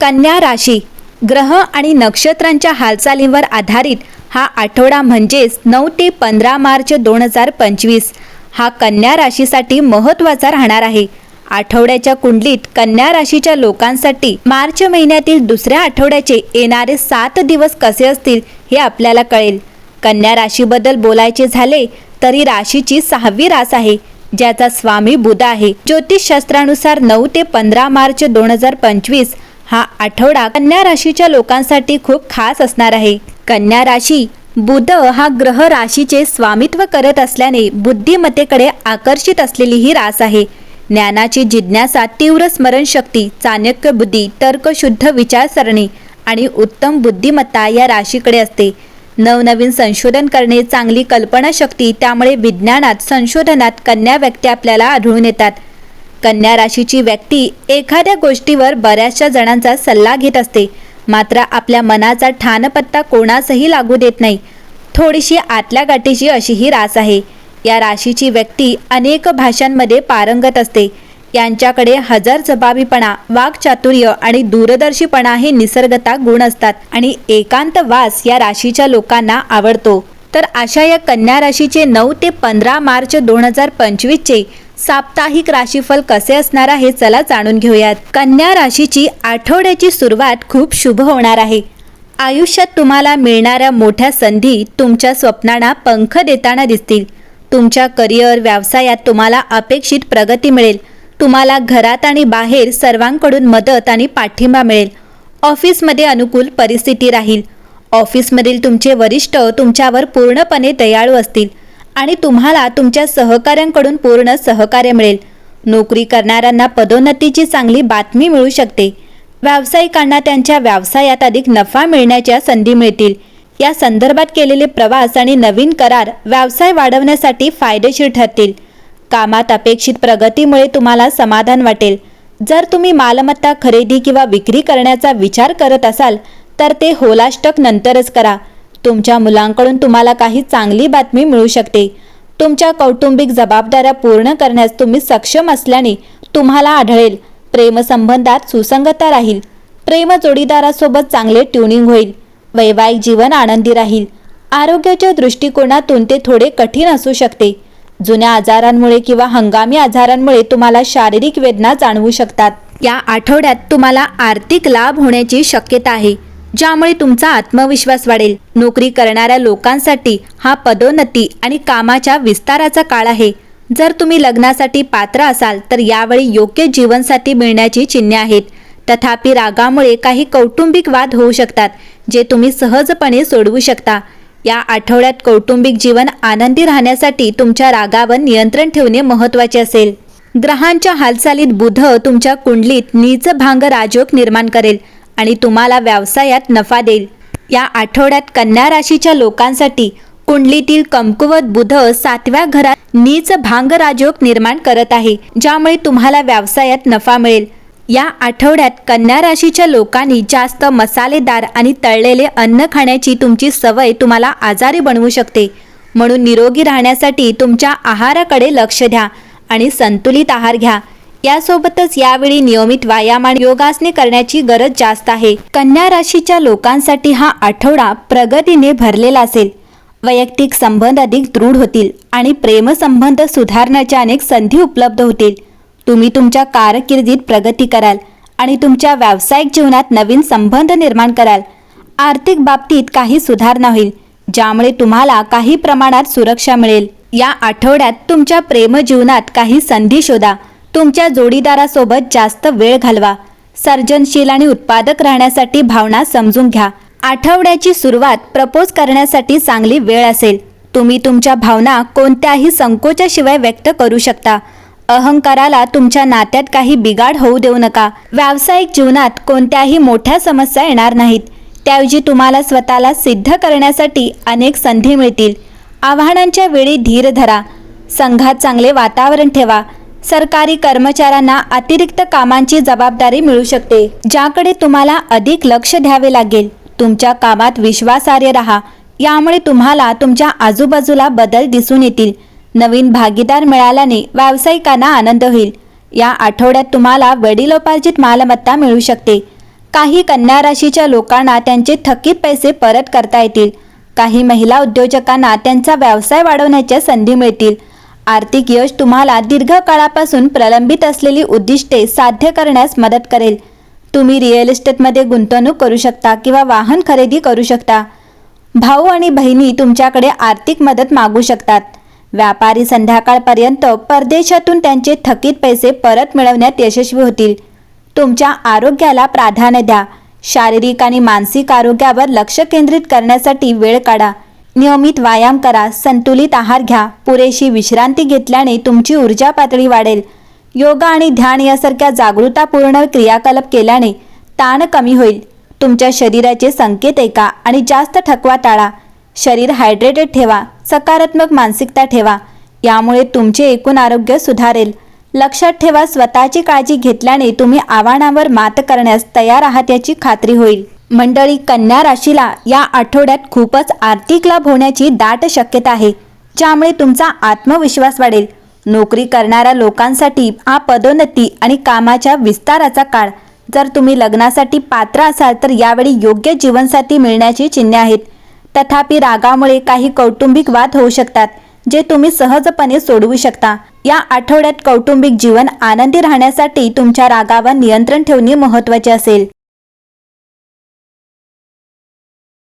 कन्या राशी ग्रह आणि नक्षत्रांच्या हालचालींवर आधारित हा आठवडा म्हणजेच नऊ ते पंधरा मार्च दोन हजार पंचवीस. हा कन्या राशीसाठी महत्त्वाचा राहणार आहे. आठवड्याच्या कुंडलीत कन्या राशीच्या लोकांसाठी मार्च महिन्यातील दुसऱ्या आठवड्याचे येणारे सात दिवस कसे असतील हे आपल्याला कळेल. कन्या राशीबद्दल बोलायचे झाले तरी राशीची सहावी रास आहे ज्याचा स्वामी बुध आहे. ज्योतिषशास्त्रानुसार नऊ ते पंधरा मार्च दोन हजार पंचवीस हा आठवडा कन्या राशीच्या लोकांसाठी खूप खास असणार आहे. कन्या राशी बुध हा ग्रह राशीचे स्वामित्व करत असल्याने बुद्धिमत्तेकडे आकर्षित असलेली ही रास आहे. ज्ञानाची जिज्ञासा तीव्र स्मरणशक्ती चाणक्य बुद्धी तर्कशुद्ध विचारसरणी आणि उत्तम बुद्धिमत्ता या राशीकडे असते. नवनवीन संशोधन करणे चांगली कल्पनाशक्ती त्यामुळे विज्ञानात संशोधनात कन्या व्यक्ती आपल्याला आढळून येतात. कन्या राशीची व्यक्ती एखाद्या गोष्टीवर बऱ्याचशा जणांचा सल्ला घेत असते. मात्र आपल्या मनाचा ठाणपत्ता कोणासही लागू देत नाही. थोडीशी आतल्या गाठीची अशी ही रास आहे. या राशीची व्यक्ती अनेक भाषांमध्ये पारंगत असते. यांच्याकडे हजर जबाबीपणा वाकचातुर्य आणि दूरदर्शीपणा हे निसर्गता गुण असतात आणि एकांत वास या राशीच्या लोकांना आवडतो. तर अशा या कन्या राशीचे नऊ ते पंधरा मार्च दोन हजार पंचवीसचे साप्ताहिक राशीफल कसे असणार आहे चला जाणून घेऊयात. कन्या राशीची आठवड्याची सुरुवात खूप शुभ होणार आहे. आयुष्यात तुम्हाला मिळणाऱ्या मोठ्या संधी तुमच्या स्वप्नांना पंख देताना दिसतील. तुमच्या करिअर व्यवसायात तुम्हाला अपेक्षित प्रगती मिळेल. तुम्हाला घरात आणि बाहेर सर्वांकडून मदत आणि पाठिंबा मिळेल. ऑफिसमध्ये अनुकूल परिस्थिती राहील. ऑफिसमधील तुमचे वरिष्ठ तुमच्यावर पूर्णपणे दयाळू असतील. आणि तुम्हाला तुमच्या सहकाऱ्यांकडून पूर्ण सहकार्य मिळेल. नोकरी करणाऱ्यांना पदोन्नतीची चांगली बातमी मिळू शकते. व्यावसायिकांना त्यांच्या व्यवसायात अधिक नफा मिळण्याच्या संधी मिळतील. या संदर्भात केलेले प्रवास आणि नवीन करार व्यवसाय वाढवण्यासाठी फायदेशीर ठरतील. कामात अपेक्षित प्रगतीमुळे तुम्हाला समाधान वाटेल. जर तुम्ही मालमत्ता खरेदी किंवा विक्री करण्याचा विचार करत असाल तर ते होलाष्टक नंतरच करा. तुमच्या मुलांकडून तुम्हाला काही चांगली बातमी मिळू शकते. तुमच्या कौटुंबिक जबाबदाऱ्या पूर्ण करण्यास तुम्ही सक्षम असल्याने तुम्हाला आढळेल. प्रेमसंबंधात सुसंगता राहील. प्रेम जोडीदारासोबत चांगले ट्युनिंग होईल. वैवाहिक जीवन आनंदी राहील. आरोग्याच्या दृष्टिकोनातून ते थोडे कठीण असू शकते. जुन्या आजारांमुळे किंवा हंगामी आजारांमुळे तुम्हाला शारीरिक वेदना जाणवू शकतात. या आठवड्यात तुम्हाला आर्थिक लाभ होण्याची शक्यता आहे. ज्यामुळे तुमचा आत्मविश्वास वाढेल. नोकरी करणाऱ्या लोकांसाठी हा पदोन्नती आणि कामाच्या विस्ताराचा काळ आहे. जर तुम्ही लग्नासाठी पात्र असाल तर यावेळी योग्य जीवनसाथी मिळण्याची चिन्हे आहेत. तथापि रागामुळे काही कौटुंबिक वाद होऊ शकतात जे तुम्ही सहजपणे सोडवू शकता. या आठवड्यात कौटुंबिक जीवन आनंदी राहण्यासाठी तुमच्या रागावर नियंत्रण ठेवणे महत्त्वाचे असेल. ग्रहांच्या हालचालीत बुध तुमच्या कुंडलीत नीच भांग राजयोग निर्माण करेल. आणि तुम्हाला व्यवसायात नफा देईल. या आठवड्यात कन्या राशीच्या लोकांसाठी कुंडलीतील कमकुवत बुध सातव्या घरात नीच भांग राजयोग निर्माण करत आहे ज्यामुळे तुम्हाला व्यवसायात नफा मिळेल. या आठवड्यात कन्या राशीच्या लोकांनी जास्त मसालेदार आणि तळलेले अन्न खाण्याची तुमची सवय तुम्हाला आजारी बनवू शकते. म्हणून निरोगी राहण्यासाठी तुमच्या आहाराकडे लक्ष द्या आणि संतुलित आहार घ्या. यासोबतच यावेळी नियमित व्यायाम आणि योगासने करण्याची गरज जास्त आहे. कन्या राशीच्या लोकांसाठी हा आठवडा प्रगतीने भरलेला असेल. वैयक्तिक संबंध अधिक दृढ होतील आणि प्रेमसंबंध सुधारण्याच्या अनेक संधी उपलब्ध होतील. तुम्ही तुमच्या कारकिर्दीत प्रगती कराल आणि तुमच्या व्यावसायिक जीवनात नवीन संबंध निर्माण कराल. आर्थिक बाबतीत काही सुधारणा होईल ज्यामुळे तुम्हाला काही प्रमाणात सुरक्षा मिळेल. या आठवड्यात तुमच्या प्रेमजीवनात काही संधी शोधा. तुमच्या जोडीदारासोबत जास्त वेळ घालवा. सर्जनशील आणि उत्पादक राहण्यासाठी भावना समजून घ्या. आठवड्याची सुरुवात प्रपोज करण्यासाठी चांगली वेळ असेल. तुम्ही तुमच्या भावना कोणत्याही संकोचाशिवाय व्यक्त करू शकता. अहंकाराला तुमच्या नात्यात काही बिघाड होऊ देऊ नका. व्यावसायिक जीवनात कोणत्याही मोठ्या समस्या येणार नाहीत. त्याऐवजी तुम्हाला स्वतःला सिद्ध करण्यासाठी अनेक संधी मिळतील. आव्हानांच्या वेळी धीर धरा. संघात चांगले वातावरण ठेवा. सरकारी कर्मचाऱ्यांना अतिरिक्त कामांची जबाबदारी मिळू शकते ज्याकडे तुम्हाला अधिक लक्ष द्यावे लागेल. तुमच्या कामात विश्वासार्ह राहा. यामुळे तुम्हाला तुमच्या आजूबाजूला बदल दिसून येतील. नवीन भागीदार मिळाल्याने व्यावसायिकांना आनंद होईल. या आठवड्यात तुम्हाला वडिलोपार्जित मालमत्ता मिळू शकते. काही कन्या राशीच्या लोकांना त्यांचे थकीत पैसे परत करता येतील. काही महिला उद्योजकांना त्यांचा व्यवसाय वाढवण्याच्या संधी मिळतील. आर्थिक यश तुम्हाला दीर्घकाळापासून प्रलंबित असलेली उद्दिष्टे साध्य करण्यास मदत करेल. तुम्ही रिअल इस्टेटमध्ये गुंतवणूक करू शकता किंवा वाहन खरेदी करू शकता. भाऊ आणि बहिणी तुमच्याकडे आर्थिक मदत मागू शकतात. व्यापारी संध्याकाळपर्यंत परदेशातून त्यांचे थकीत पैसे परत मिळवण्यात यशस्वी होतील. तुमच्या आरोग्याला प्राधान्य द्या. शारीरिक आणि मानसिक आरोग्यावर लक्ष केंद्रित करण्यासाठी वेळ काढा. नियमित व्यायाम करा संतुलित आहार घ्या पुरेशी विश्रांती घेतल्याने तुमची ऊर्जा पातळी वाढेल. योगा आणि ध्यान यासारख्या जागृतापूर्ण क्रियाकलाप केल्याने ताण कमी होईल. तुमच्या शरीराचे संकेत ऐका आणि जास्त थकवा टाळा. शरीर हायड्रेटेड ठेवा सकारात्मक मानसिकता ठेवा. यामुळे तुमचे एकूण आरोग्य सुधारेल. लक्षात ठेवा स्वतःची काळजी घेतल्याने तुम्ही आव्हानावर मात करण्यास तयार आहात याची खात्री होईल. मंडळी कन्या राशीला या आठवड्यात खूपच आर्थिक लाभ होण्याची दाट शक्यता आहे ज्यामुळे तुमचा आत्मविश्वास वाढेल. नोकरी करणाऱ्या लोकांसाठी हा पदोन्नती आणि कामाच्या विस्ताराचा काळ. जर तुम्ही लग्नासाठी पात्र असाल तर यावेळी योग्य जीवनसाथी मिळण्याची चिन्हे आहेत. तथापि रागामुळे काही कौटुंबिक वाद होऊ शकतात जे तुम्ही सहजपणे सोडवू शकता. या आठवड्यात कौटुंबिक जीवन आनंदी राहण्यासाठी तुमच्या रागावर नियंत्रण ठेवणे महत्त्वाचे असेल.